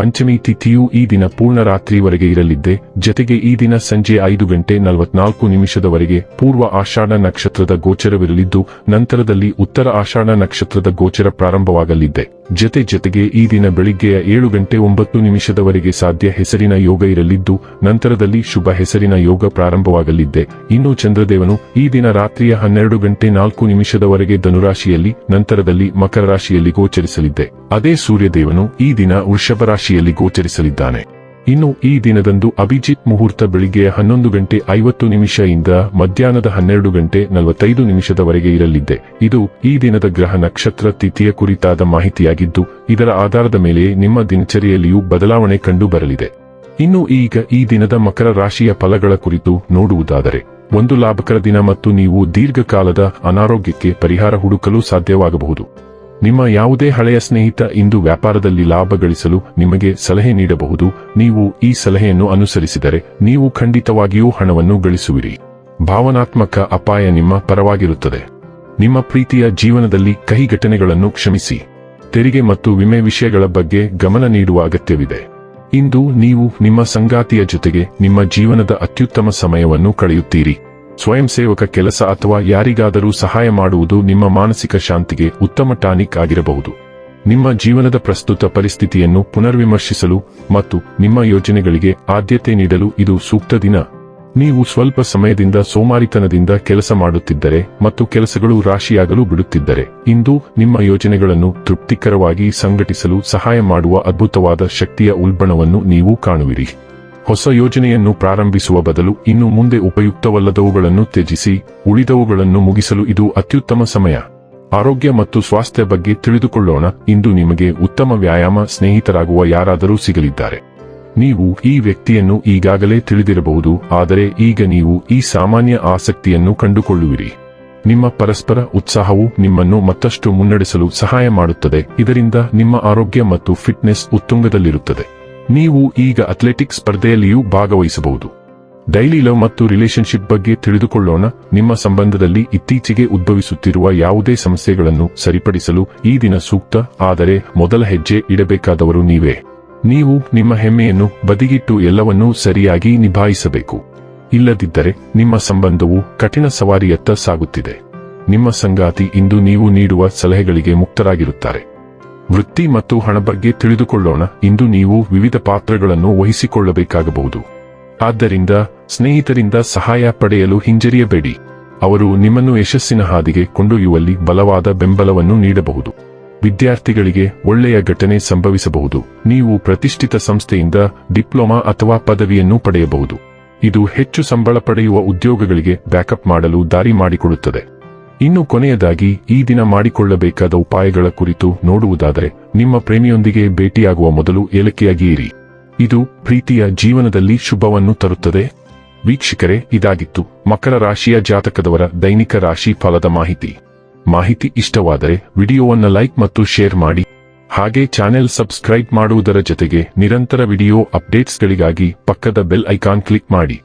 ಪಂಚಮಿ ತಿಥಿಯು ಈ ದಿನ ಪೂರ್ಣ ರಾತ್ರಿವರೆಗೆ ಇರಲಿದ್ದೆ, ಜತೆಗೆ ಈ ದಿನ ಸಂಜೆ ಐದು ಗಂಟೆ ನಲವತ್ನಾಲ್ಕು ನಿಮಿಷದವರೆಗೆ ಪೂರ್ವ ಆಷಾಢ ನಕ್ಷತ್ರದ ಗೋಚರವಿರಲಿದ್ದು, ನಂತರದಲ್ಲಿ ಉತ್ತರ ಆಷಾಢ ನಕ್ಷತ್ರದ ಗೋಚರ ಪ್ರಾರಂಭವಾಗಲಿದ್ದೆ. ಜತೆ ಜತೆಗೆ ಈ ದಿನ ಬೆಳಿಗ್ಗೆಯ ಏಳು ಗಂಟೆ ಒಂಬತ್ತು ನಿಮಿಷದವರೆಗೆ ಸಾಧ್ಯ ಹೆಸರಿನ ಯೋಗ ಇರಲಿದ್ದು, ನಂತರದಲ್ಲಿ ಶುಭ ಹೆಸರಿನ ಯೋಗ ಪ್ರಾರಂಭವಾಗಲಿದ್ದೆ. ಇನ್ನು ಚಂದ್ರದೇವನು ಈ ದಿನ ರಾತ್ರಿಯ ಹನ್ನೆರಡು ಗಂಟೆ ನಾಲ್ಕು ನಿಮಿಷದವರೆಗೆ ಧನುರಾಶಿಯಲ್ಲಿ, ನಂತರದಲ್ಲಿ ಮಕರ ರಾಶಿಯಲ್ಲಿ ಗೋಚರಿಸಲಿದ್ದೆ. ಅದೇ ಸೂರ್ಯದೇವನು ಈ ದಿನ ವೃಷಭ ರಾಶಿಯಲ್ಲಿ ಗೋಚರಿಸಲಿದ್ದಾನೆ. ಇನ್ನು ಈ ದಿನದಂದು ಅಭಿಜಿತ್ ಮುಹೂರ್ತ ಬೆಳಿಗ್ಗೆ ಹನ್ನೊಂದು ಗಂಟೆ ಐವತ್ತು ನಿಮಿಷ ಇಂದ ಮಧ್ಯಾಹ್ನದ ಹನ್ನೆರಡು ಗಂಟೆ ನಲವತ್ತೈದು ನಿಮಿಷದವರೆಗೆ ಇರಲಿದೆ ಇದು ಈ ದಿನದ ಗ್ರಹ ನಕ್ಷತ್ರ ತಿಥಿಯ ಕುರಿತಾದ ಮಾಹಿತಿಯಾಗಿದ್ದು, ಇದರ ಆಧಾರದ ಮೇಲೆ ನಿಮ್ಮ ದಿನಚರಿಯಲ್ಲಿಯೂ ಬದಲಾವಣೆ ಕಂಡು ಬರಲಿದೆ ಇನ್ನು ಈಗ ಈ ದಿನದ ಮಕರ ರಾಶಿಯ ಫಲಗಳ ಕುರಿತು ನೋಡುವುದಾದರೆ, ಒಂದು ಲಾಭಕರ ದಿನ ಮತ್ತು ನೀವು ದೀರ್ಘಕಾಲದ ಅನಾರೋಗ್ಯಕ್ಕೆ ಪರಿಹಾರ ಹುಡುಕಲು ಸಾಧ್ಯವಾಗಬಹುದು. ನಿಮ್ಮ ಯಾವುದೇ ಹಳೆಯ ಸ್ನೇಹಿತ ಇಂದು ವ್ಯಾಪಾರದಲ್ಲಿ ಲಾಭ ಗಳಿಸಲು ನಿಮಗೆ ಸಲಹೆ ನೀಡಬಹುದು. ನೀವು ಈ ಸಲಹೆಯನ್ನು ಅನುಸರಿಸಿದರೆ ನೀವು ಖಂಡಿತವಾಗಿಯೂ ಹಣವನ್ನು ಗಳಿಸುವಿರಿ. ಭಾವನಾತ್ಮಕ ಅಪಾಯ ನಿಮ್ಮ ಪರವಾಗಿರುತ್ತದೆ. ನಿಮ್ಮ ಪ್ರೀತಿಯ ಜೀವನದಲ್ಲಿ ಕಹಿ ಘಟನೆಗಳನ್ನು ಕ್ಷಮಿಸಿ. ತೆರಿಗೆ ಮತ್ತು ವಿಮೆ ವಿಷಯಗಳ ಬಗ್ಗೆ ಗಮನ ನೀಡುವ ಅಗತ್ಯವಿದೆ. ಇಂದು ನೀವು ನಿಮ್ಮ ಸಂಗಾತಿಯ ಜೊತೆಗೆ ನಿಮ್ಮ ಜೀವನದ ಅತ್ಯುತ್ತಮ ಸಮಯವನ್ನು ಕಳೆಯುತ್ತೀರಿ. ಸ್ವಯಂ ಸೇವಕ ಕೆಲಸ ಅಥವಾ ಯಾರಿಗಾದರೂ ಸಹಾಯ ಮಾಡುವುದು ನಿಮ್ಮ ಮಾನಸಿಕ ಶಾಂತಿಗೆ ಉತ್ತಮ ಟಾನಿಕ್ ಆಗಿರಬಹುದು. ನಿಮ್ಮ ಜೀವನದ ಪ್ರಸ್ತುತ ಪರಿಸ್ಥಿತಿಯನ್ನು ಪುನರ್ವಿಮರ್ಶಿಸಲು ಮತ್ತು ನಿಮ್ಮ ಯೋಜನೆಗಳಿಗೆ ಆದ್ಯತೆ ನೀಡಲು ಇದು ಸೂಕ್ತ ದಿನ. ನೀವು ಸ್ವಲ್ಪ ಸಮಯದಿಂದ ಸೋಮಾರಿತನದಿಂದ ಕೆಲಸ ಮಾಡುತ್ತಿದ್ದರೆ ಮತ್ತು ಕೆಲಸಗಳು ರಾಶಿಯಾಗಲು ಬಿಡುತ್ತಿದ್ದರೆ, ಇಂದು ನಿಮ್ಮ ಯೋಜನೆಗಳನ್ನು ತೃಪ್ತಿಕರವಾಗಿ ಸಂಘಟಿಸಲು ಸಹಾಯ ಮಾಡುವ ಅದ್ಭುತವಾದ ಶಕ್ತಿಯ ಉಲ್ಬಣವನ್ನು ನೀವು ಕಾಣುವಿರಿ. ಹೊಸ ಯೋಜನೆಯನ್ನು ಪ್ರಾರಂಭಿಸುವ ಬದಲು ಇನ್ನು ಮುಂದೆ ಉಪಯುಕ್ತವಲ್ಲದವುಗಳನ್ನು ತ್ಯಜಿಸಿ, ಉಳಿದವುಗಳನ್ನು ಮುಗಿಸಲು ಇದು ಅತ್ಯುತ್ತಮ ಸಮಯ. ಆರೋಗ್ಯ ಮತ್ತು ಸ್ವಾಸ್ಥ್ಯ ಬಗ್ಗೆ ತಿಳಿದುಕೊಳ್ಳೋಣ. ಇಂದು ನಿಮಗೆ ಉತ್ತಮ ವ್ಯಾಯಾಮ ಸ್ನೇಹಿತರಾಗುವ ಯಾರಾದರೂ ಸಿಗಲಿದ್ದಾರೆ. ನೀವು ಈ ವ್ಯಕ್ತಿಯನ್ನು ಈಗಾಗಲೇ ತಿಳಿದಿರಬಹುದು, ಆದರೆ ಈಗ ನೀವು ಈ ಸಾಮಾನ್ಯ ಆಸಕ್ತಿಯನ್ನು ಕಂಡುಕೊಳ್ಳುವಿರಿ. ನಿಮ್ಮ ಪರಸ್ಪರ ಉತ್ಸಾಹವು ನಿಮ್ಮನ್ನು ಮತ್ತಷ್ಟು ಮುನ್ನಡೆಸಲು ಸಹಾಯ ಮಾಡುತ್ತದೆ. ಇದರಿಂದ ನಿಮ್ಮ ಆರೋಗ್ಯ ಮತ್ತು ಫಿಟ್ನೆಸ್ ಉತ್ತುಂಗದಲ್ಲಿರುತ್ತದೆ. ನೀವು ಈಗ ಅಥ್ಲೆಟಿಕ್ ಸ್ಪರ್ಧೆಯಲ್ಲಿಯೂ ಭಾಗವಹಿಸಬಹುದು. ಡೈಲಿ ಲವ್ ಮತ್ತು ರಿಲೇಶನ್ಶಿಪ್ ಬಗ್ಗೆ ತಿಳಿದುಕೊಳ್ಳೋಣ. ನಿಮ್ಮ ಸಂಬಂಧದಲ್ಲಿ ಇತ್ತೀಚೆಗೆ ಉದ್ಭವಿಸುತ್ತಿರುವ ಯಾವುದೇ ಸಮಸ್ಯೆಗಳನ್ನು ಸರಿಪಡಿಸಲು ಈ ದಿನ ಸೂಕ್ತ, ಆದರೆ ಮೊದಲ ಹೆಜ್ಜೆ ಇಡಬೇಕಾದವರು ನೀವೇ. ನೀವು ನಿಮ್ಮ ಹೆಮ್ಮೆಯನ್ನು ಬದಿಗಿಟ್ಟು ಎಲ್ಲವನ್ನೂ ಸರಿಯಾಗಿ ನಿಭಾಯಿಸಬೇಕು. ಇಲ್ಲದಿದ್ದರೆ ನಿಮ್ಮ ಸಂಬಂಧವು ಕಠಿಣ ಸವಾರಿಯತ್ತ ಸಾಗುತ್ತಿದೆ. ನಿಮ್ಮ ಸಂಗಾತಿ ಇಂದು ನೀವು ನೀಡುವ ಸಲಹೆಗಳಿಗೆ ಮುಕ್ತರಾಗಿರುತ್ತಾರೆ. ವೃತ್ತಿ ಮತ್ತು ಹಣ ಬಗ್ಗೆ ತಿಳಿದುಕೊಳ್ಳೋಣ. ಇಂದು ನೀವು ವಿವಿಧ ಪಾತ್ರಗಳನ್ನು ವಹಿಸಿಕೊಳ್ಳಬೇಕಾಗಬಹುದು. ಆದ್ದರಿಂದ ಸ್ನೇಹಿತರಿಂದ ಸಹಾಯ ಪಡೆಯಲು ಹಿಂಜರಿಯಬೇಡಿ. ಅವರು ನಿಮ್ಮನ್ನು ಯಶಸ್ಸಿನ ಹಾದಿಗೆ ಕೊಂಡೊಯ್ಯುವಲ್ಲಿ ಬಲವಾದ ಬೆಂಬಲವನ್ನು ನೀಡಬಹುದು. ವಿದ್ಯಾರ್ಥಿಗಳಿಗೆ ಒಳ್ಳೆಯ ಘಟನೆ ಸಂಭವಿಸಬಹುದು. ನೀವು ಪ್ರತಿಷ್ಠಿತ ಸಂಸ್ಥೆಯಿಂದ ಡಿಪ್ಲೊಮಾ ಅಥವಾ ಪದವಿಯನ್ನು ಪಡೆಯಬಹುದು. ಇದು ಹೆಚ್ಚು ಸಂಬಳ ಪಡೆಯುವ ಉದ್ಯೋಗಗಳಿಗೆ ಬ್ಯಾಕಪ್ ಮಾಡಲು ದಾರಿ ಮಾಡಿಕೊಡುತ್ತದೆ. ಇನ್ನು ಕೊನೆಯದಾಗಿ ಈ ದಿನ ಮಾಡಿಕೊಳ್ಳಬೇಕಾದ ಉಪಾಯಗಳ ಕುರಿತು ನೋಡುವುದಾದರೆ, ನಿಮ್ಮ ಪ್ರೇಮಿಯೊಂದಿಗೆ ಭೇಟಿಯಾಗುವ ಮೊದಲು ಏಲಕ್ಕಿಯಾಗಿಯಿರಿ. ಇದು ಪ್ರೀತಿಯ ಜೀವನದಲ್ಲಿ ಶುಭವನ್ನು ತರುತ್ತದೆ. ವೀಕ್ಷಕರೇ, ಇದಾಗಿತ್ತು ಮಕರ ರಾಶಿಯ ಜಾತಕದವರ ದೈನಿಕ ರಾಶಿ ಫಲದ ಮಾಹಿತಿ. ಮಾಹಿತಿ ಇಷ್ಟವಾದರೆ ವಿಡಿಯೋವನ್ನು ಲೈಕ್ ಮತ್ತು ಶೇರ್ ಮಾಡಿ. ಹಾಗೆ ಚಾನೆಲ್ ಸಬ್ಸ್ಕ್ರೈಬ್ ಮಾಡುವುದರ ಜೊತೆಗೆ ನಿರಂತರ ವಿಡಿಯೋ ಅಪ್ಡೇಟ್ಸ್ಗಳಿಗಾಗಿ ಪಕ್ಕದ ಬೆಲ್ ಐಕಾನ್ ಕ್ಲಿಕ್ ಮಾಡಿ.